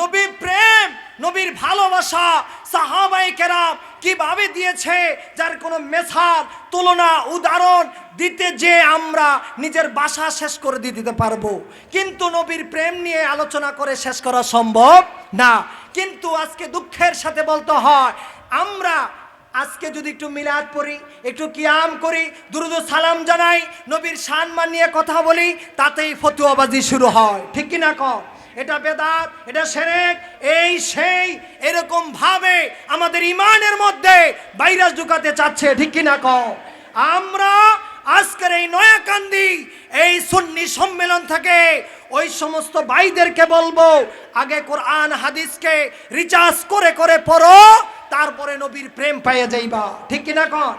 নবীর প্রেম, নবীর ভালোবাসা সাহাবাই কেরাম কীভাবে দিয়েছে, যার কোনো মেসাল তুলনা, উদাহরণ দিতে যে আমরা নিজের বাসা শেষ করে দিয়ে দিতে পারব। কিন্তু নবীর প্রেম নিয়ে আলোচনা করে শেষ করা সম্ভব না। কিন্তু আজকে দুঃখের সাথে বলতে হয়, আমরা আজকে যদি একটু মিলাদ পড়ি, একটু কিয়াম করি, দুরুদ সালাম জানাই, নবীর সম্মান নিয়ে কথা বলি, তাতেই ফতুয়াবাজি শুরু হয়। ঠিক কি না কম এটা বেদাত, এটা সেরেক, এই সেই, এরকম ভাবে আমাদের ইমানের মধ্যে ভাইরাস ঢুকাতে চাচ্ছে, ঠিক কি না কম আমরা আজকের এই নয়াকান্দি, এই সুন্নি সম্মেলন থেকে ওই সমস্ত ভাইদেরকে বলব, আগে কোরআন, হাদিসকে রিচার্জ করে করে পড়ো, তারপরে নবীর প্রেম পাইয়ে যাইবা, ঠিক কিনা কন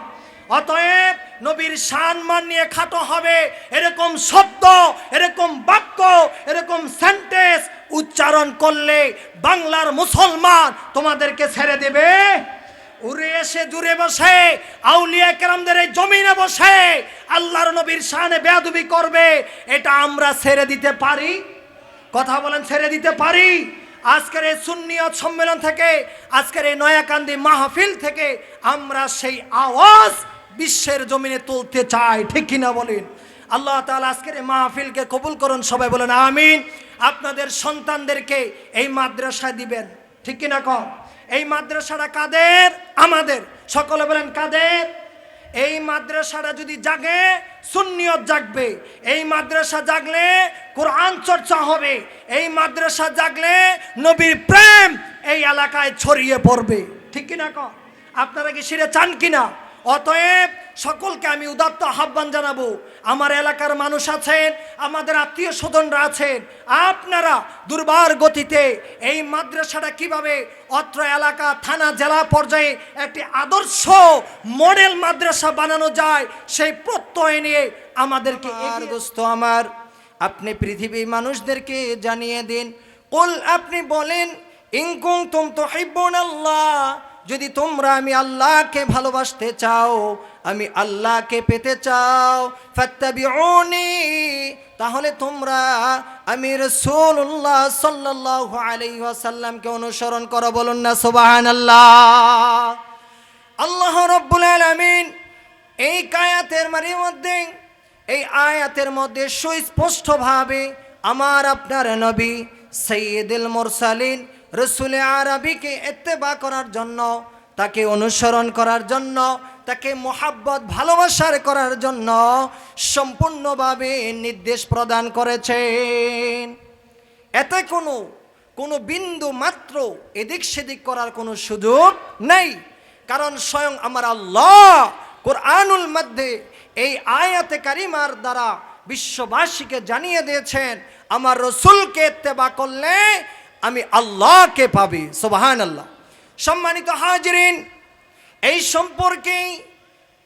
অতএব নবীর সম্মান নিয়ে খাটো হবে, এরকম শব্দ, এরকম বাক্য, এরকম সেন্টেন্স উচ্চারণ করলে বাংলার মুসলমান তোমাদেরকে ছেড়ে দেবে। উড়ে এসে দূরে বসে, আউলিয়া কেরামদের এই জমিনে বসে আল্লাহর নবীর শানে বেয়াদবি করবে, এটা আমরা ছেড়ে দিতে পারি। কথা বলেন, ছেড়ে দিতে পারি। আজকের এই সুন্নিয়ত সম্মেলন থেকে, আজকের এই নয়াকান্দি মাহফিল থেকে আমরা সেই আওয়াজ বিশ্বের জমিনে তুলতে চাই ঠিক কিনা বলেন? আল্লাহ তাআলা আজকের এই মাহফিলকে কবুল করুন, সবাই বলেন আমিন। আপনাদের সন্তানদেরকে এই মাদ্রাসায় দিবেন, ঠিক কিনা কম? এই মাদ্রাসাটা কাদের? আমাদের। সকলে বলেন কাদের? এই মাদ্রাসাটা যদি জাগে, সুন্নিয়ত জাগবে। এই মাদ্রাসা জাগলে কোরআন চর্চা হবে। এই মাদ্রাসা জাগলে নবীর প্রেম এই এলাকায় ছড়িয়ে পড়বে, ঠিক কিনা ক আপনারা কি সেটা চান কিনা? অতএব সকলকে আমি উদাত্ত আহ্বান জানাব। আমার এলাকার মানুষ আছেন, আমাদের আত্মীয় স্বজনরা আছেন, আপনারা দুর্বার গতিতে এই মাদ্রাসাটা কীভাবে অত্র এলাকা, থানা, জেলা পর্যায়ে একটি আদর্শ মডেল মাদ্রাসা বানানো যায়, সেই প্রত্যয় নিয়ে আমাদেরকে আর দোস্ত আমার, আপনি পৃথিবীর মানুষদেরকে জানিয়ে দিন। কুল আপনি বলেন ইনকুম তুম তো আল্লাহ যদি তোমরা আমি আল্লাহকে ভালোবাসতে চাও, আমি আল্লাহকে পেতে চাও, ফাত্তাবিউনি তাহলে তোমরা আমি রাসূলুল্লাহ সাল্লাল্লাহু আলাইহি ওয়াসাল্লামকে অনুসরণ করো, বলুন না, সুবহানাল্লাহ। আল্লাহ রব্বুল আলামিন এই কায়াতের মারি মধ্যে, এই আয়াতের মধ্যে সুস্পষ্টভাবে আমার আপনার নবী সৈয়দুল মুরসালিন রসুল আরবিকে এত্তেবা করার জন্য, তাকে অনুসরণ করার জন্য, তাকে মোহাব্বত, ভালোবাসার করার জন্য সম্পূর্ণভাবে নির্দেশ প্রদান করেছেন। এতে কোনো কোনো বিন্দু মাত্র এদিক সেদিক করার কোনো সুযোগ নেই। কারণ স্বয়ং আমার আল্লাহ কোরআনুল মধ্যে এই আয়াতে কারিমার দ্বারা বিশ্ববাসীকে জানিয়ে দিয়েছেন, আমার রসুলকে এত্তেবা করলে আমি আল্লাহকে পাবি সোবাহান আল্লাহ সম্মানিত হাজরিন, এই সম্পর্কে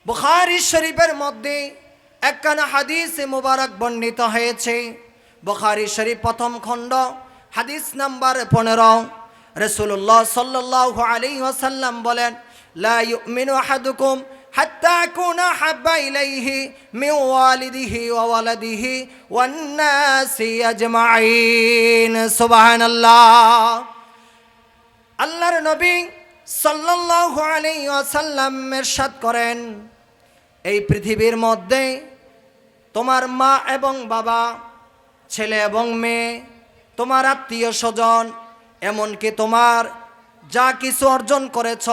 বুখারি শরীফের মধ্যে একখানা হাদিসে মুবারক বর্ণিত হয়েছে। বুখারি শরীফ প্রথম খণ্ড, হাদিস নাম্বার পনেরো। রসুল্লাহ সাল্লাহ আলী ওয়াসাল্লাম বলেন, লা ইউমিনু আহাদুকুম আল্লাহর নবী সাল্লাল্লাহু আলাইহি করেন, এই পৃথিবীর মধ্যে তোমার মা এবং বাবা, ছেলে এবং মেয়ে, তোমার আত্মীয় স্বজন, এমনকি তোমার যা কিছু অর্জন করেছ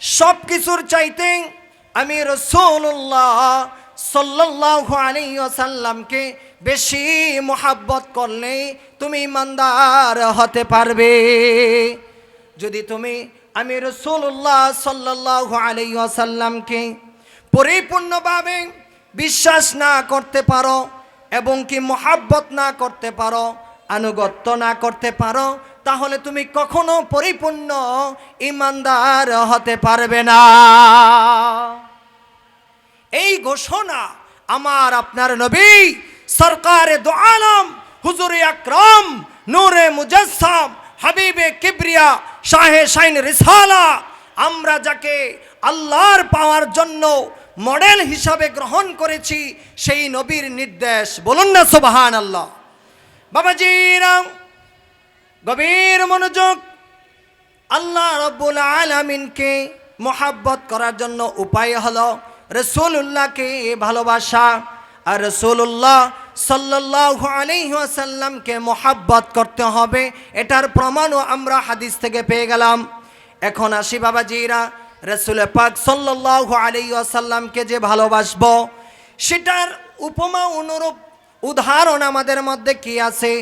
সব কিছুর চাইতে আমি রসুল্লাহ সাল্লাল্লাহু আলাইহি ওয়াসাল্লামকে বেশি মোহাব্বত করলে তুমি ইমানদার হতে পারবে। যদি তুমি আমি রসুল্লাহ সাল্লাল্লাহু আলাইহি ওয়াসাল্লামকে পরিপূর্ণভাবে বিশ্বাস না করতে পারো এবং কি মোহাব্বত না করতে পারো, আনুগত্য না করতে পারো, তাহলে তুমি কখনো পরিপূর্ণ ইমানদার হতে পারবে না। ঘোষণা আমার আপনার নবী সরকারে দো আলম, হুজুরে আকরম, নূরে মুজাসসাম, হাবিবে কিবরিয়া, শাহে শাইন রিসালা। আমরা যাকে আল্লাহর পাওয়ার জন্য মডেল হিসাবে গ্রহণ করেছি, সেই নবীর নির্দেশ। বলুন না সুবাহান আল্লাহ বাবাজিরাম গভীর মনোযোগ আল্লাহ রব্বুল আলামিনকে মোহাব্বত করার জন্য উপায় হলো রসুল্লাহকে ভালোবাসা আর রসুল্লাহ সাল্লাল্লাহু আলাইহি ওয়াসাল্লামকে মোহাব্বত করতে হবে। এটার প্রমাণও আমরা হাদিস থেকে পেয়ে গেলাম। এখন আসি বাবাজিরা, রসুল পাক সাল্লাল্লাহু আলাইহি ওয়াসাল্লামকে যে ভালোবাসবো, সেটার উপমা অনুরূপ উদাহরণ আমাদের মধ্যে কি আছে?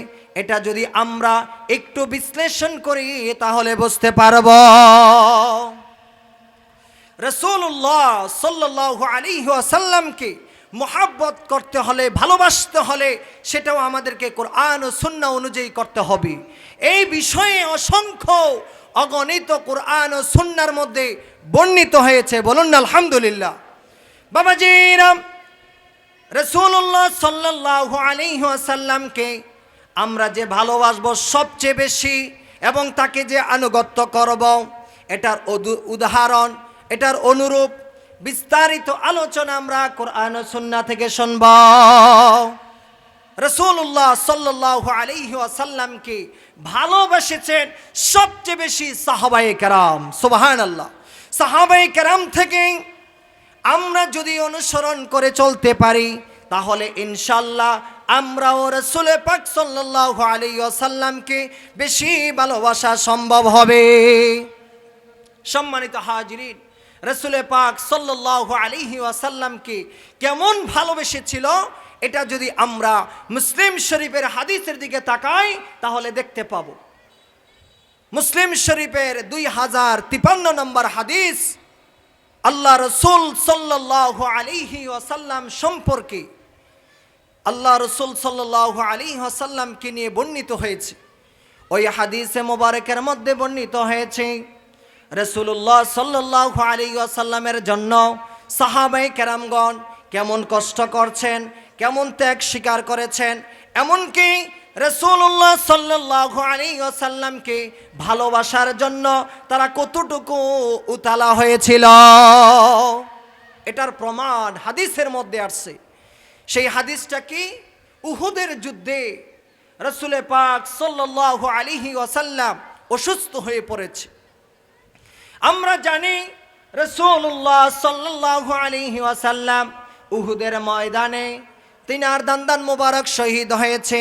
এটা যদি আমরা একটু বিশ্লেষণ করি, তাহলে বুঝতে পারব। রসুল্লাহ সাল্লাহ আলী আসাল্লামকে মোহাব্বত করতে হলে, ভালোবাসতে হলে সেটাও আমাদেরকে কোরআন ও সুন্না অনুযায়ী করতে হবে। এই বিষয়ে অসংখ্য অগণিত কোরআন ও সুন্নার মধ্যে বর্ণিত হয়েছে। বলুন না, আলহামদুলিল্লাহ। বাবাজিরাম রসুল্লাহ সাল্লাহ আলিহাসাল্লামকে আমরা যে ভালোবাসবো সবচেয়ে বেশি এবং তাকে যে আনুগত্য করব, এটার উদু- উদাহরণ এটার অনুরূপ বিস্তারিত আলোচনা আমরা কোরআন সুন্না থেকে শুনব। রসুল্লাহ সাল্লাহ আলিহি আসাল্লামকে ভালোবেসেছেন সবচেয়ে বেশি সাহাবাই কেরাম। সুবাহান আল্লাহ সাহাবাই কেরাম থেকে আমরা যদি অনুসরণ করে চলতে পারি, তাহলে ইনশাল্লাহ আমরাও রসুলে পাক সাল্লাহ আলী আসাল্লামকে বেশি ভালোবাসা সম্ভব হবে। সম্মানিত হাজিরিন রসুলে পাক সাল্লাহ আলিহি ওয়াসাল্লামকে কেমন ভালোবেসেছিল? এটা যদি আমরা মুসলিম শরীফের হাদিসের দিকে তাকাই, তাহলে দেখতে পাব। মুসলিম শরীফের দুই হাজার তিপান্ন নম্বর হাদিস, আল্লাহ রসুল সাল্লাহ আলিহি ওয়াসাল্লাম সম্পর্কে, আল্লাহ রসুল সাল্লাহ আলী ওয়াসাল্লামকে নিয়ে বর্ণিত হয়েছে। ওই হাদিসে মোবারকের মধ্যে বর্ণিত হয়েছে রসুল্লাহ সাল্লাহ আলী আসাল্লামের জন্য সাহাবাই কেরামগণ কেমন কষ্ট করছেন, কেমন ত্যাগ স্বীকার করেছেন, এমনকি রসুল্লাহ সাল্লাহ আলী আসাল্লামকে ভালোবাসার জন্য তারা কতটুকু উতালা হয়েছিল। এটার প্রমাণ হাদিসের মধ্যে আসছে। সেই হাদিসটা কি? উহুদের যুদ্ধে রসুলে পাক সাল্লাহ আলিহি ওয়াসাল্লাম অসুস্থ হয়ে পড়েছে। আমরা জানি রসুল্লাহ সাল্লাহ আলিহি ওয়াসাল্লাম উহুদের ময়দানে তিনার দান্দান মুবারক শহীদ হয়েছে।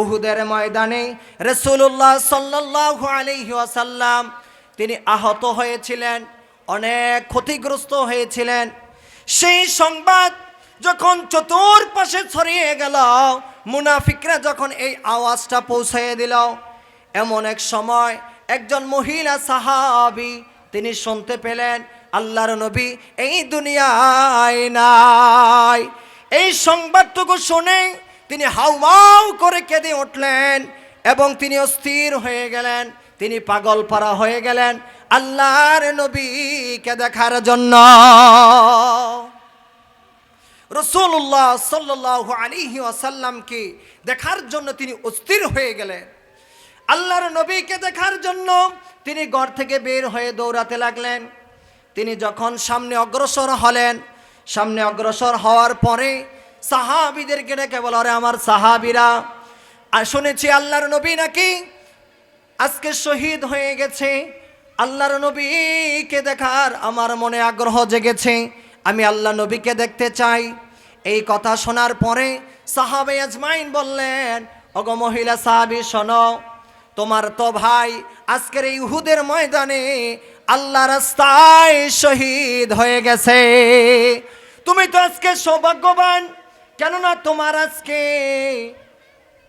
উহুদের ময়দানে রসুল্লাহ সাল্লাহ আলিহি ওয়াসাল্লাম তিনি আহত হয়েছিলেন, অনেক ক্ষতিগ্রস্ত হয়েছিলেন। সেই সংবাদ যখন চতুর্পাশে ছড়িয়ে গেল, মুনাফিকরা যখন এই আওয়াজটা পৌঁছে দিল, এমন এক সময় একজন মহিলা সাহাবি তিনি শুনতে পেলেন, আল্লাহর নবী, এই দুনিয়ায় নাই। এই সংবাদটুকু শুনে তিনি হাউমাউ করে কেঁদে উঠলেন এবং তিনি অস্থির হয়ে গেলেন। তিনি পাগল পারা হয়ে গেলেন আল্লাহর নবীকে দেখার জন্য। রসুল্লাহ সাল্লাহ আলিহি আসাল্লামকে দেখার জন্য তিনি অস্থির হয়ে গেলেন। আল্লাহর নবীকে দেখার জন্য তিনি ঘর থেকে বের হয়ে দৌড়াতে লাগলেন। তিনি যখন সামনে অগ্রসর হলেন, সামনে অগ্রসর হওয়ার পরে সাহাবিদেরকে ডেকে বল, আরে আমার সাহাবিরা আর শুনেছি আল্লাহর নবী নাকি আজকে শহীদ হয়ে গেছে। আল্লাহর নবীকে দেখার আমার মনে আগ্রহ জেগেছে। আমি আল্লাহ নবীকে দেখতে চাই। এই কথা শোনার পরে সাহাবে আজমাইন বললেন অগ মহিলা সাহাবি, শোনো তোমার তো ভাই আজকের এই উহুদের ময়দানে আল্লাহ রাস্তায় শহীদ হয়ে গেছে। তুমি তো আজকে সৌভাগ্যবান, কেননা তোমার আজকে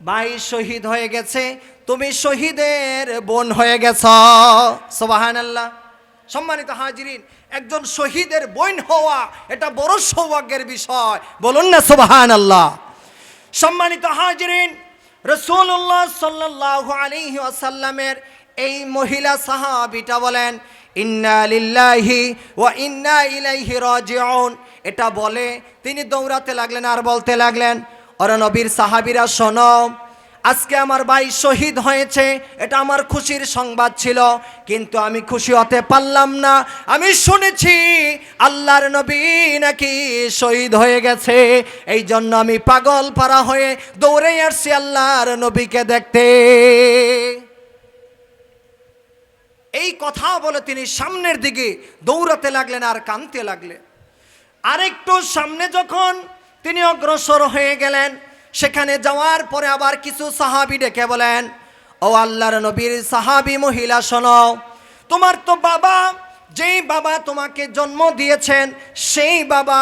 ভাই শহীদ হয়ে গেছে, তুমি শহীদের বোন হয়ে গেছ। সোবাহান আল্লাহ সম্মানিত হাজিরিন, একজন শহীদের বোন হওয়া এটা বড় সৌভাগ্যের বিষয়। বলুন না সোবাহান আল্লাহ সম্মানিত হাজিরিন রসুল্লাহ সাল্লাহ আলিহি আসাল্লামের এই মহিলা সাহাবিটা বলেন ইন্নালিল্লাহি ও ইন্না ইলাইহি রাজিউন। এটা বলে তিনি দৌড়াতে লাগলেন আর বলতে লাগলেন অরনবীর সাহাবিরা শোনো আজকে আমার ভাই শহীদ হয়েছে, এটা আমার খুশির সংবাদ ছিল, কিন্তু আমি খুশি হতে পারলাম না। আমি শুনেছি আল্লাহর নবী নাকি শহীদ হয়ে গেছে এই জন্য আমি পাগল পারা হয়ে দৌড়ে আসছি আল্লাহর নবীকে দেখতে। এই কথা বলে তিনি সামনের দিকে দৌড়াতে লাগলেন আর কানতে লাগলেন। আরেকটু সামনে যখন তিনি অগ্রসর হয়ে গেলেন সেখানে যাওয়ার পরে আবার কিছু সাহাবি ডেকে বলেন, ও আল্লাহর নবীর সাহাবি মহিলা, শোনো, তোমার তো বাবা, যেই বাবা তোমাকে জন্ম দিয়েছেন, সেই বাবা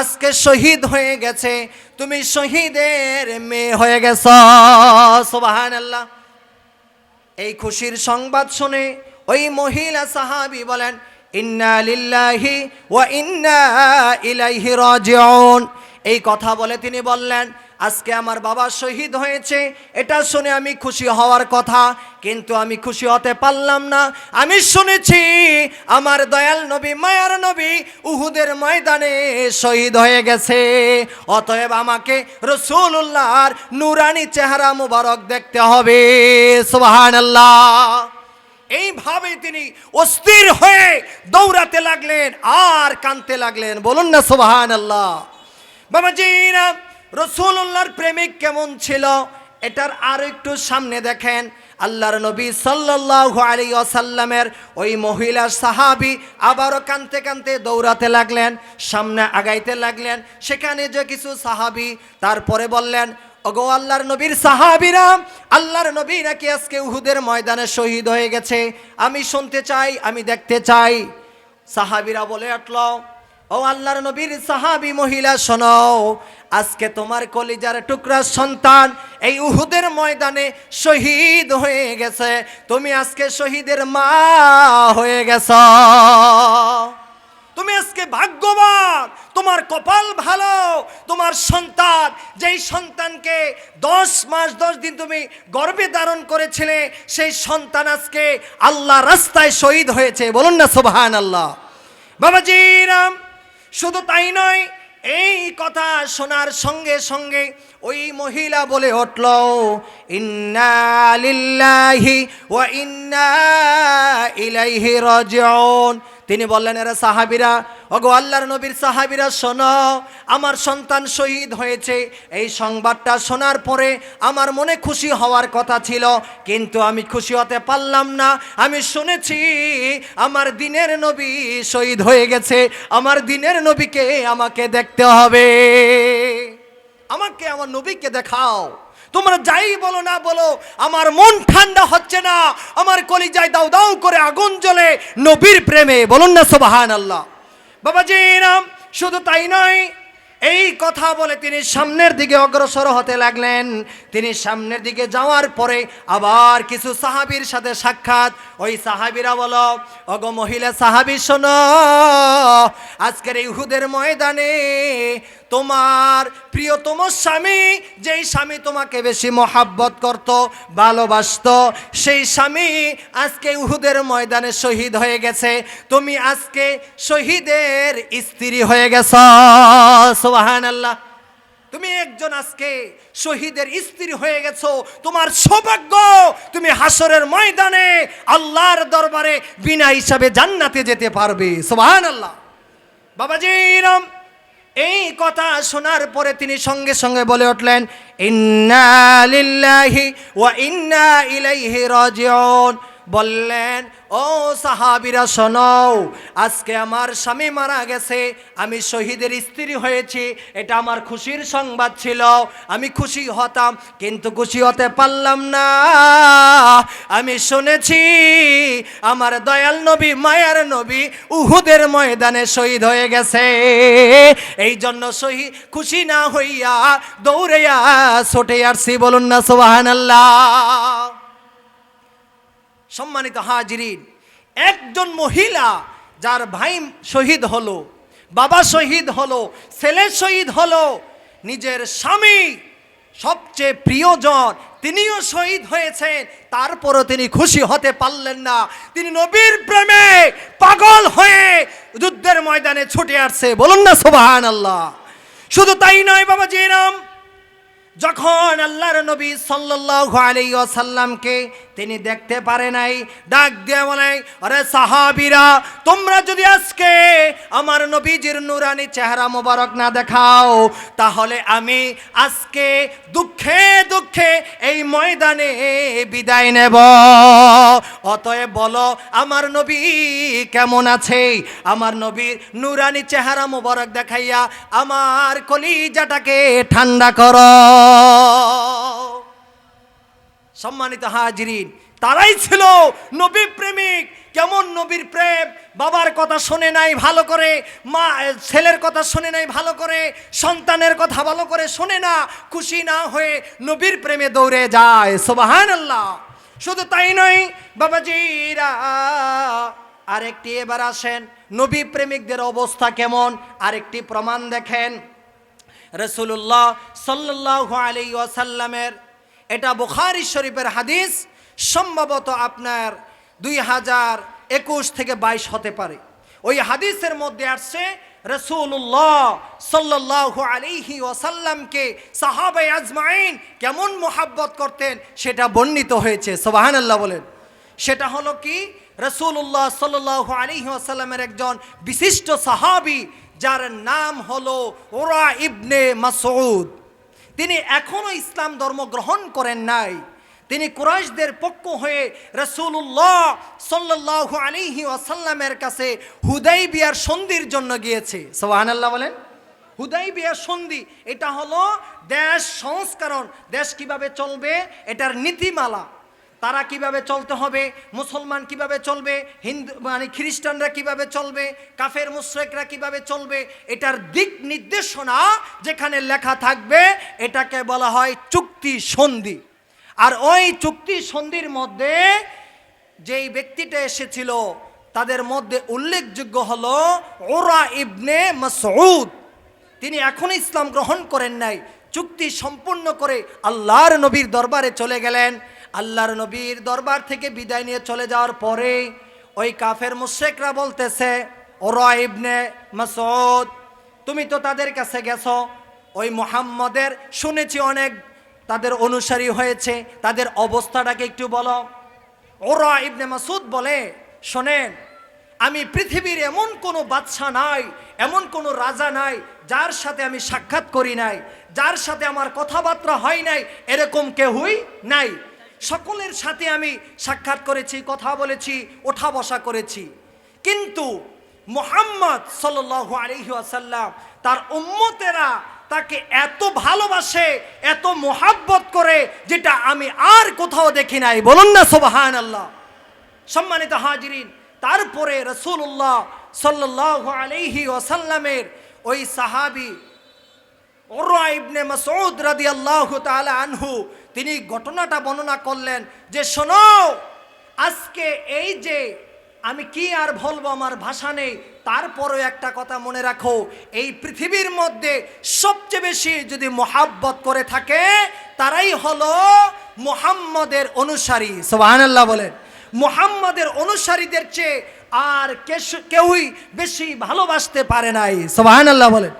আজকে শহীদ হয়ে গেছে। তুমি শহীদের মেয়ে হয়ে গেছ। সুবাহান আল্লাহ এই খুশির সংবাদ শুনে ওই মহিলা সাহাবি বলেন, ইন্না লিল্লাহি ওয়া ইন্না ইলাইহি রাজিউন। এই কথা বলে তিনি বললেন আজকে আমার বাবা শহীদ হয়েছে, এটা শুনে আমি খুশি হওয়ার কথা, কিন্তু আমি খুশি হতে পারলাম না। আমি শুনেছি আমার দয়াল নবী, মায়ার নবী উহুদের ময়দানে শহীদ হয়ে গেছে। অতএব আমাকে রসুল্লাহর নুরানি চেহারা মুবারক দেখতে হবে। সুবহানাল্লাহ। এইভাবে তিনি অস্থির হয়ে দৌড়াতে লাগলেন, আর কানতে লাগলেন। বলুন না সুবাহান আল্লাহ বাবাজিরা রসুল্লাহর প্রেমিক কেমন ছিল? এটার আর একটু সামনে দেখেন। আল্লাহর নবী সাল্লাল্লাহু আলাইহি ওয়াসাল্লামের ওই মহিলা সাহাবী আবারও কানতে কানতে দৌড়াতে লাগলেন, সামনে আগাইতে লাগলেন। সেখানে যে কিছু সাহাবী তারপরে বললেন, ওগো আল্লাহর নবীর সাহাবীরা, আল্লাহর নবী নাকি আজকে উহুদের ময়দানে শহীদ হয়ে গেছে। আমি শুনতে চাই, আমি দেখতে চাই। সাহাবিরা বলে উঠল ও আল্লাহর নবীর সাহাবি মহিলা, শোনো, আজকে তোমার কলিজার টুকরা সন্তান এই উহুদের ময়দানে শহীদ হয়ে গেছে। তুমি আজকে শহীদের মা হয়ে গেছ। তুমি আজকে ভাগ্যবান, তোমার কপাল ভালো, তোমার সন্তান, যেই সন্তানকে দশ মাস, দশ দিন তুমি গর্বে ধারণ করেছিলে, সেই সন্তান আজকে আল্লাহ রাস্তায় শহীদ হয়েছে। বলুন না সোভান আল্লাহ বাবাজি রাম শুধু তাই নয়, এই কথা শোনার সঙ্গে সঙ্গে ওই মহিলা বলে উঠল, ইন্না লিল্লাহি ওয়া ইন্না ইলাইহি রাজিউন। তিনি বললেন, এরা সাহাবিরা, ওগো আল্লাহর নবীর সাহাবিরা, শোনো, আমার সন্তান শহীদ হয়েছে। এই সংবাদটা শোনার পরে আমার মনে খুশি হওয়ার কথা ছিল, কিন্তু আমি খুশি হতে পারলাম না। আমি শুনেছি, আমার দিনের নবী শহীদ হয়ে গেছে, আমার দিনের নবীকে আমাকে দেখতে হবে। আমাকে আমার নবীকে দেখাও। তোমরা যাই বলো না বলো, আমার মন ঠান্ডা হচ্ছে না, আমার কলিজায় দাও দাও করে আগুন জ্বলে নবীর প্রেমে, বলুন না সোবাহান আল্লাহ বাবাজি রাম শুধু তাই নয়, এই কথা বলে তিনি সামনের দিকে অগ্রসর হতে লাগলেন। তিনি সামনের দিকে যাওয়ার পরে আবার কিছু সাহাবীর সাথে সাক্ষাৎ। ওই সাহাবিরা বলো অগ মহিলা সাহাবী, শোনো, আজকের এই হুদের ময়দানে তোমার প্রিয়তম স্বামী, যেই স্বামী তোমাকে বেশি মহাব্বত করত, ভালোবাসত, সেই স্বামী আজকে উহুদের ময়দানে শহীদ হয়ে গেছে। তুমি আজকে শহীদের স্ত্রী হয়ে গেছ। সোহান আল্লাহ তুমি একজন আজকে শহীদের স্ত্রী হয়ে গেছো। তোমার সৌভাগ্য তুমি হাসরের ময়দানে আল্লাহর দরবারে বিনা হিসাবে জান্নাতে যেতে পারবে। সোহান আল্লাহ বাবাজি রাম। এই কথা শোনার পরে তিনি সঙ্গে সঙ্গে বলে উঠলেন, ইন্না লিল্লাহি ওয়া ইন্না ইলাইহি রাজিউন। বললেন, ও সাহাবিরা শোনো আজকে আমার স্বামী মারা গেছে, আমি শহীদের স্ত্রী হয়েছি, এটা আমার খুশির সংবাদ ছিল, আমি খুশি হতাম, কিন্তু খুশি হতে পারলাম না। আমি শুনেছি, আমার দয়াল নবী, মায়ার নবী উহুদের ময়দানে শহীদ হয়ে গেছে। এই জন্য শহীদ খুশি না হইয়া দৌড়াইয়া ছোটে আসছি, বলুন না সোহান আল্লাহ সম্মানিত হাজিরিন, একজন মহিলা যার ভাই শহীদ হলো, বাবা শহীদ হলো, ছেলে শহীদ হলো, নিজের স্বামী সবচেয়ে প্রিয়জন তিনিও শহীদ হয়েছেন, তারপরও তিনি খুশি হতে পারলেন না। তিনি নবীর প্রেমে পাগল হয়ে যুদ্ধের ময়দানে ছুটে আসছে। বলুন না সোবাহান আল্লাহ শুধু তাই নয় বাবা জিরাম যখন আল্লাহর নবী সাল্লাল্লাহু আলাইহি ওয়াসাল্লামকে তিনি দেখতে পারে নাই, ডাক দিয়ে বলে, আরে সাহাবিরা, তোমরা যদি আজকে আমার নবীজির নুরানি চেহারা মোবারক না দেখাও, তাহলে আমি আজকে দুঃখে দুঃখে ময়দানে বিদায় নেব। অতএব বলো, আমার নবী কেমন আছে? আমার নবীর নুরানি চেহারা মোবারক দেখাইয়া আমার কলিজাটাকে ঠান্ডা কর। সম্মানিত হাজরিন, তারাই ছিল নবী প্রেমিক। কেমন নবীর প্রেম? বাবার কথা শোনে নাই, ভালো করে। মা ছেলের কথা শোনে নাই, ভালো করে। সন্তানের কথা ভালো করে শোনে না, খুশি না হয়ে নবীর প্রেমে দৌড়ে যায়। সোবাহান আল্লাহ শুধু তাই নয়, বাবাজিরা, আরেকটি এবার আসেন। নবী প্রেমিকদের অবস্থা কেমন? আরেকটি প্রমাণ দেখেন। রসুল্লাহ সাল্লাহ আলী ওয়াসাল্লামের, এটা বুখারি শরীফের হাদিস, সম্ভবত আপনার দুই হাজার একুশ থেকে বাইশ হতে পারে। ওই হাদিসের মধ্যে আসছে রসুল্লাহ সাল্লাহ আলিহি ওয়াসাল্লামকে সাহাবে আজমাইন কেমন মোহাব্বত করতেন সেটা বর্ণিত হয়েছে। সোবাহান আল্লাহ বলেন। সেটা হলো কি? রসুল্লাহ সাল্লাহ আলিহি ওয়াসাল্লামের একজন বিশিষ্ট সাহাবি, যার নাম হলো ওরা ইবনে মাসউদ। তিনি এখনও ইসলাম ধর্ম গ্রহণ করেন নাই। তিনি কুরাইশদের পক্ষ হয়ে রসুল্লাহ সাল্লাহ আলিহি ওয়াসাল্লামের কাছে হুদাই বিয়ার সন্ধির জন্য গিয়েছে। সোহান আল্লাহ বলেন। হুদাই বিয়ার সন্ধি, এটা হলো দেশ সংস্করণ। দেশ কীভাবে চলবে, এটার নীতিমালা। তারা কীভাবে চলতে হবে, মুসলমান কীভাবে চলবে, হিন্দু মানে খ্রিস্টানরা কীভাবে চলবে, কাফের মুশ্রেকরা কীভাবে চলবে, এটার দিক নির্দেশনা যেখানে লেখা থাকবে, এটাকে বলা হয় চুক্তি সন্ধি। আর ওই চুক্তি সন্ধির মধ্যে যেই ব্যক্তিটা এসেছিল, তাদের মধ্যে উল্লেখযোগ্য হল ওরা ইবনে মাসউদ। তিনি এখন ইসলাম গ্রহণ করেন নাই, চুক্তি সম্পূর্ণ করে আল্লাহর নবীর দরবারে চলে গেলেন। আল্লাহর নবীর দরবার থেকে বিদায় নিয়ে চলে যাওয়ার পরে ওই কাফের মুশ্রেকরা বলতেছে ওরা ইবনে মাসউদ, তুমি তো তাদের কাছে গেছো, ওই মোহাম্মদের শুনেছি অনেক তাদের অনুসারী হয়েছে, তাদের অবস্থাটাকে একটু বলো। ওরা ইবনে মাসুদ বলে, শোনেন, আমি পৃথিবীর এমন কোনো বাদশা নাই, এমন কোনো রাজা নাই, যার সাথে আমি সাক্ষাৎ করি নাই, যার সাথে আমার কথাবার্তা হয় নাই, এরকম কেউই নাই। সকলের সাথে আমি সাক্ষাৎ করেছি, কথা বলেছি, ওঠা বসা করেছি। কিন্তু মোহাম্মদ সাল্লাহ আলহিহাসাল্লাম তার উম্মতেরা তাকে এত ভালোবাসে, এত মোহাব্বত করে, যেটা আমি আর কোথাও দেখি নাই। বলুন না সোবাহান আল্লাহ সম্মানিত হাজিরিন, তারপরে রসুল্লাহ সাল্লাহ আলহি ওসাল্লামের ওই সাহাবি ইবনে মাসউদ রাদিয়াল্লাহু তাআলা আনহু, তিনি ঘটনাটা বর্ণনা করলেন যে, শোনো, আজকে এই যে আমি কি আর বলব আমার ভাষা নেই? তারপরও একটা কথা মনে রাখো, এই পৃথিবীর মধ্যে সবচেয়ে বেশি যদি মোহাব্বত করে থাকে, তারাই হলো মোহাম্মদের অনুসারী। সোহানাল্লাহ বলেন, মোহাম্মদের অনুসারীদের চেয়ে আর কেউই বেশি ভালোবাসতে পারে নাই। সোহানাল্লাহ বলেন।